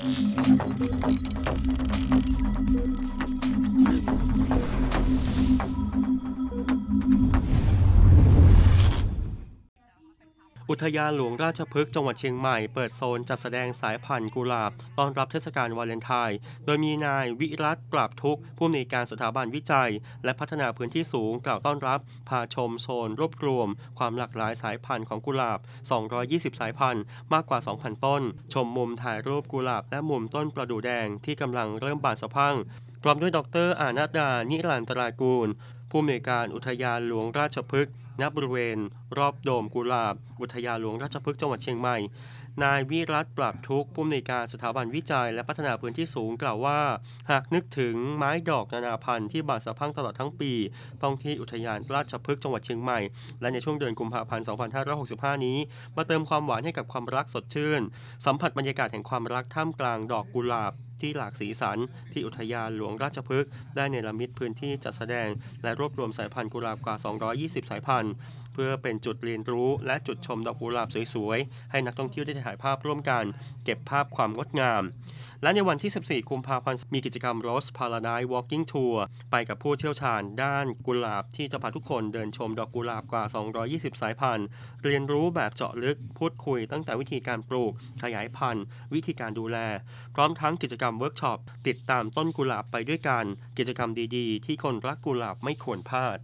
Thank you. อุทยานหลวงราชพฤกษ์จังหวัดเชียงใหม่ เปิดโซนจัดแสดงสายพันธุ์กุหลาบ ต้อนรับเทศกาลวาเลนไทน์ โดยมีนายวิรัตปราบทุกผู้อำนวยการสถาบันวิจัย และพัฒนาพื้นที่สูงกล่าวต้อนรับ พาชมโซนรวบรวม ความหลากหลายสายพันธุ์ของกุหลาบ 220 สายพันธุ์ มากกว่า 2,000 ต้น ชมมุมถ่ายรูปกุหลาบ และมุมต้นประดู่แดงที่กำลังเริ่มบานสะพรั่ง พร้อมด้วยดรอานาดา นิรันตรากูลผู้อำนวยการอุทยานหลวงราชพฤกษ์ ณบริเวณ รอบโดมกุหลาบ อุทยานหลวงราชพฤกษ์จังหวัดเชียงใหม่ นายวิรัตปราบทุกผู้อำนวยการสถาบันวิจัย และพัฒนาพื้นที่สูงกล่าวว่า หากนึกถึงไม้ดอกนานาพันธุ์ที่บานสะพังตลอดทั้งปี ต้องที่อุทยานราชพฤกษ์จังหวัดเชียงใหม่ และในช่วงเดือนกุมภาพันธ์ 2565 นี้ มาเติมความหวานให้กับความรักสดชื่น สัมผัสบรรยากาศแห่งความรักท่ามกลางดอกกุหลาบ ที่หลากสีสัน ที่อุทยานหลวงราชพฤกษ์ได้เนรมิตพื้นที่จัดแสดง และรวบรวมสายพันธุ์กุหลาบกว่า 220 สายพันธุ์ เพื่อเป็นจุดเรียนรู้และจุดชมดอกกุหลาบสวยๆ ให้นักท่องเที่ยวได้ถ่ายภาพร่วมกัน เก็บภาพความงดงามและในวันที่ 14 กุมภาพันธ์ มีกิจกรรม Rose Paradise Walking Tour ไปกับผู้เชี่ยวชาญด้านกุหลาบที่จะพาทุกคนเดินชมดอกกุหลาบกว่า 220 สายพันธุ์ เรียนรู้แบบเจาะลึก พูดคุยตั้งแต่วิธีการปลูก ขยายพันธุ์ วิธีการดูแล พร้อมทั้งกิจกรรมเวิร์กช็อป ติดตามต้นกุหลาบไปด้วยกัน กิจกรรมดีๆ ที่คนรักกุหลาบไม่ควรพลาด